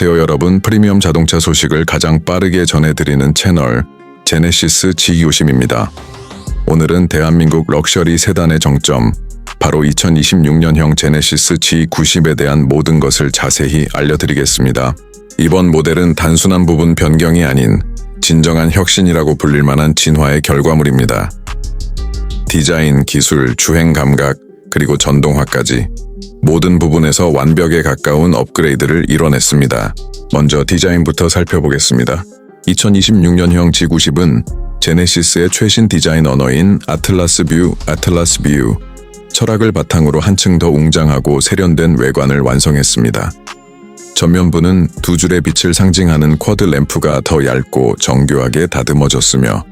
안녕하세요 여러분 프리미엄 자동차 소식을 가장 빠르게 전해드리는 채널 제네시스 G50입니다. 오늘은 대한민국 럭셔리 세단의 정점 바로 2026년형 제네시스 G90에 대한 모든 것을 자세히 알려드리겠습니다. 이번 모델은 단순한 부분 변경이 아닌 진정한 혁신이라고 불릴 만한 진화의 결과물입니다. 디자인, 기술, 주행 감각, 그리고 전동화까지 모든 부분에서 완벽에 가까운 업그레이드를 이뤄냈습니다. 먼저 디자인부터 살펴보겠습니다. 2026년형 G90은 제네시스의 최신 디자인 언어인 아틀라스 뷰, 아틀라스 뷰, 철학을 바탕으로 한층 더 웅장하고 세련된 외관을 완성했습니다. 전면부는 두 줄의 빛을 상징하는 쿼드 램프가 더 얇고 정교하게 다듬어졌으며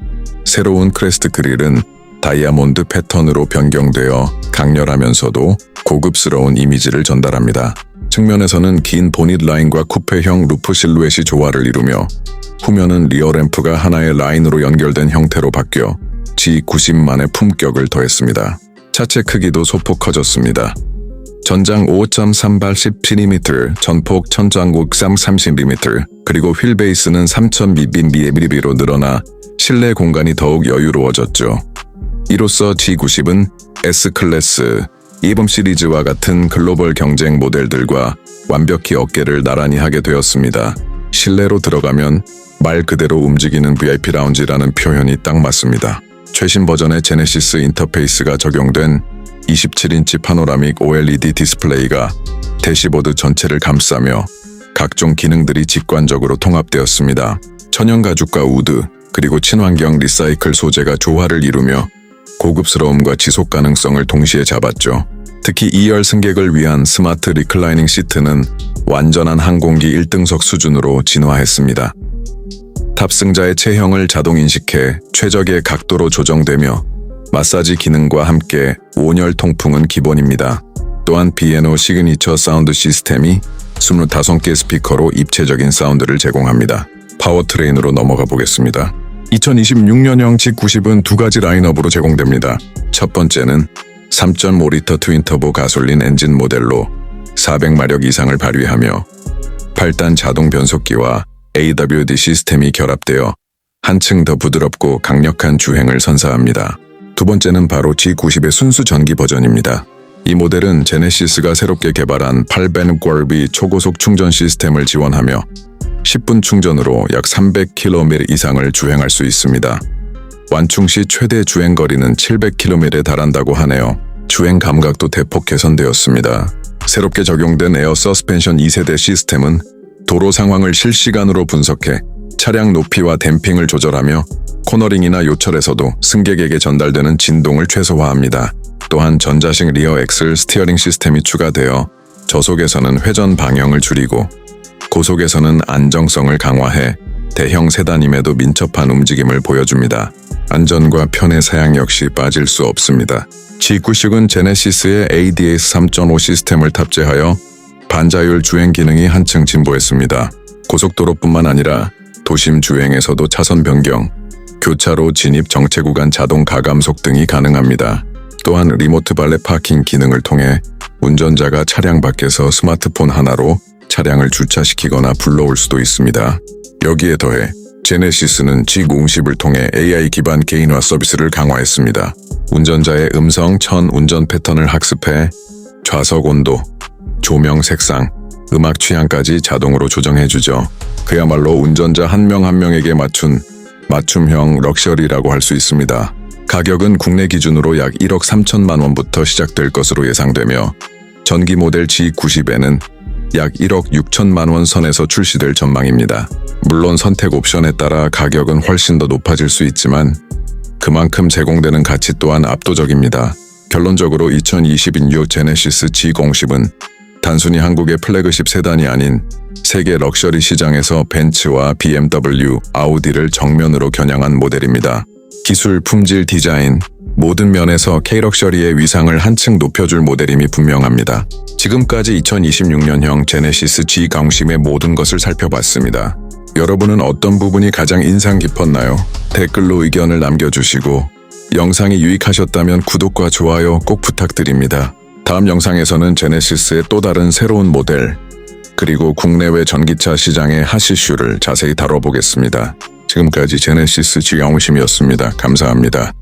새로운 크레스트 그릴은 다이아몬드 패턴으로 변경되어 강렬하면서도 고급스러운 이미지를 전달합니다. 측면에서는 긴 보닛 라인과 쿠페형 루프 실루엣이 조화를 이루며 후면은 리어 램프가 하나의 라인으로 연결된 형태로 바뀌어 G90만의 품격을 더했습니다. 차체 크기도 소폭 커졌습니다. 전장 5.3발 17mm, 전폭 천장곡 30mm, 그리고 휠 베이스는 3000mm로 늘어나 실내 공간이 더욱 여유로워졌죠. 이로써 G90은 S클래스, 이범 시리즈와 같은 글로벌 경쟁 모델들과 완벽히 어깨를 나란히 하게 되었습니다. 실내로 들어가면 말 그대로 움직이는 VIP 라운지라는 표현이 딱 맞습니다. 최신 버전의 제네시스 인터페이스가 적용된 27인치 파노라믹 OLED 디스플레이가 대시보드 전체를 감싸며 각종 기능들이 직관적으로 통합되었습니다. 천연 가죽과 우드, 그리고 친환경 리사이클 소재가 조화를 이루며 고급스러움과 지속 가능성을 동시에 잡았죠. 특히 2열 승객을 위한 스마트 리클라이닝 시트는 완전한 항공기 1등석 수준으로 진화했습니다. 탑승자의 체형을 자동 인식해 최적의 각도로 조정되며 마사지 기능과 함께 온열 통풍은 기본입니다. 또한 B&O 시그니처 사운드 시스템이 25개 스피커로 입체적인 사운드를 제공합니다. 파워트레인으로 넘어가 보겠습니다. 2026년형 G90은 두 가지 라인업으로 제공됩니다. 첫 번째는 3.5리터 트윈터보 가솔린 엔진 모델로 400마력 이상을 발휘하며 8단 자동 변속기와 AWD 시스템이 결합되어 한층 더 부드럽고 강력한 주행을 선사합니다. 두 번째는 바로 G90의 순수 전기 버전입니다. 이 모델은 제네시스가 새롭게 개발한 8벤 꼴비 초고속 충전 시스템을 지원하며 10분 충전으로 약 300km 이상을 주행할 수 있습니다. 완충 시 최대 주행 거리는 700km에 달한다고 하네요. 주행 감각도 대폭 개선되었습니다. 새롭게 적용된 에어 서스펜션 2세대 시스템은 도로 상황을 실시간으로 분석해 차량 높이와 댐핑을 조절하며 코너링이나 요철에서도 승객에게 전달되는 진동을 최소화합니다. 또한 전자식 리어 엑셀 스티어링 시스템이 추가되어 저속에서는 회전 방향을 줄이고 고속에서는 안정성을 강화해 대형 세단임에도 민첩한 움직임을 보여줍니다. 안전과 편의 사양 역시 빠질 수 없습니다. G90은 제네시스의 ADS 3.5 시스템을 탑재하여 반자율 주행 기능이 한층 진보했습니다. 고속도로뿐만 아니라 도심 주행에서도 차선 변경, 교차로 진입 정체 구간 자동 가감속 등이 가능합니다. 또한 리모트 발레 파킹 기능을 통해 운전자가 차량 밖에서 스마트폰 하나로 차량을 주차시키거나 불러올 수도 있습니다. 여기에 더해 제네시스는 G50을 통해 AI 기반 개인화 서비스를 강화했습니다. 운전자의 음성, 천, 운전 패턴을 학습해 좌석 온도, 조명 색상, 음악 취향까지 자동으로 조정해주죠. 그야말로 운전자 한 명한 명에게 맞춘 맞춤형 럭셔리라고 할 수 있습니다. 가격은 국내 기준으로 약 1억 3천만 원부터 시작될 것으로 예상되며 전기 모델 G90에는 약 1억 6천만 원 선에서 출시될 전망입니다. 물론 선택 옵션에 따라 가격은 훨씬 더 높아질 수 있지만 그만큼 제공되는 가치 또한 압도적입니다. 결론적으로 2026 제네시스 G50은 단순히 한국의 플래그십 세단이 아닌 세계 럭셔리 시장에서 벤츠와 BMW, 아우디를 정면으로 겨냥한 모델입니다. 기술, 품질, 디자인 모든 면에서 K럭셔리의 위상을 한층 높여줄 모델임이 분명합니다. 지금까지 2026년형 제네시스 G 강심의 모든 것을 살펴봤습니다. 여러분은 어떤 부분이 가장 인상 깊었나요? 댓글로 의견을 남겨주시고 영상이 유익하셨다면 구독과 좋아요 꼭 부탁드립니다. 다음 영상에서는 제네시스의 또 다른 새로운 모델 그리고 국내외 전기차 시장의 핫 이슈를 자세히 다뤄보겠습니다. 지금까지 제네시스 지영우심이었습니다. 감사합니다.